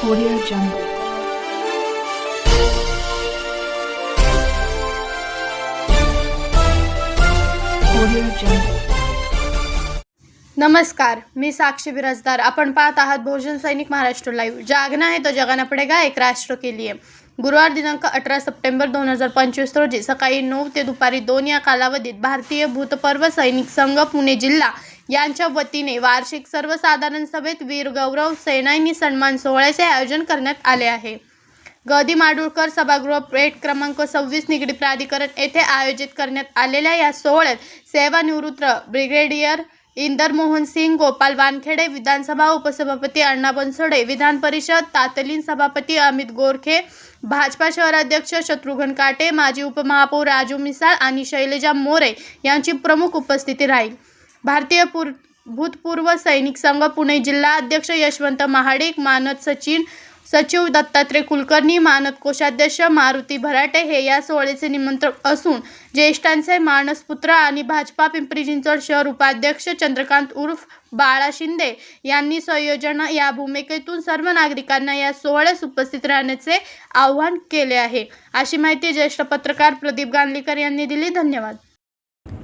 Audio Jungle. Audio Jungle. नमस्कार मी साक्षी बिराजदार आपण पाहत आहात बहुजन सैनिक महाराष्ट्र लाईव्ह जागना है तो जगाना पडेगा एक राष्ट्र के लिए गुरुवार दिनांक अठरा सप्टेंबर दोन हजार पंचवीस रोजी सकाळी नऊ ते दुपारी दोन या कालावधीत भारतीय भूतपर्व सैनिक संघ पुणे जिल्हा यांच्या वतीने वार्षिक सर्वसाधारण सभेत वीर गौरव सेनानी सन्मान सोहळ्याचे आयोजन करण्यात आले आहे. गदी माडुळकर सभागृह पेठ क्रमांक सव्वीस निगडी प्राधिकरण येथे आयोजित करण्यात आलेल्या या सोहळ्यात सेवानिवृत्त ब्रिगेडियर इंदर मोहन सिंग गोपाल वानखेडे विधानसभा उपसभापती अण्णा बनसोडे विधान परिषद तातलीन सभापती अमित गोरखे भाजपा शहराध्यक्ष शत्रुघ्न काटे माजी उपमहापौर राजू मिसाळ आणि शैलजा मोरे यांची प्रमुख उपस्थिती राहील. भारतीय पूर भूतपूर्व सैनिक संघ पुणे जिल्हा अध्यक्ष यशवंत महाडिक मानद सचिन सचिव दत्तात्रय कुलकर्णी मानद कोषाध्यक्ष मारुती भराटे हे या सोहळ्याचे निमंत्रक असून ज्येष्ठांचे मानसपुत्र आणि भाजपा पिंपरी चिंचवड शहर उपाध्यक्ष चंद्रकांत उर्फ बाळा शिंदे यांनी संयोजन या भूमिकेतून सर्व नागरिकांना या सोहळ्यास उपस्थित राहण्याचे आवाहन केले आहे. अशी माहिती ज्येष्ठ पत्रकार प्रदीप गांधीकर यांनी दिली. धन्यवाद.